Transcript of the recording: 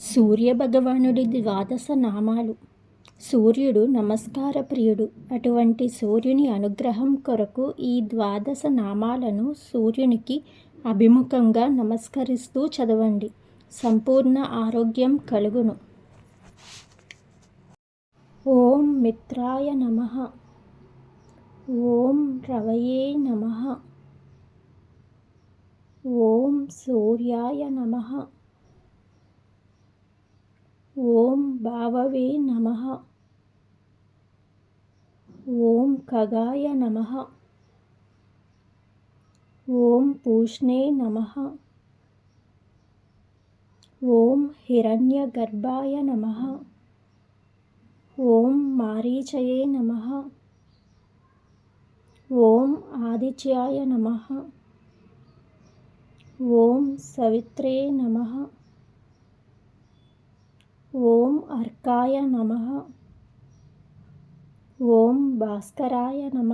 సూర్యభగవానుడి ద్వాదశ నామాలు. సూర్యుడు నమస్కార ప్రియుడు అటువంటి సూర్యుని అనుగ్రహం కొరకు ఈ ద్వాదశ నామాలను సూర్యునికి అభిముఖంగా నమస్కరిస్తూ చదవండి. సంపూర్ణ ఆరోగ్యం కలుగును. ఓం మిత్రాయ నమ. ఓం రవయే నమ. ఓం సూర్యాయ నమ ఓం భావవే నమ ఓం ఖగాయ నమ ఓం పూష్ణే నమ ఓం హిరణ్యగర్భాయ నమ ఓం మారీచయే నమ ఓం ఆదిత్యాయ నమ ఓం సవిత్రే నమ ఓం అర్కాయ నమ ఓం భాస్కరాయ నమ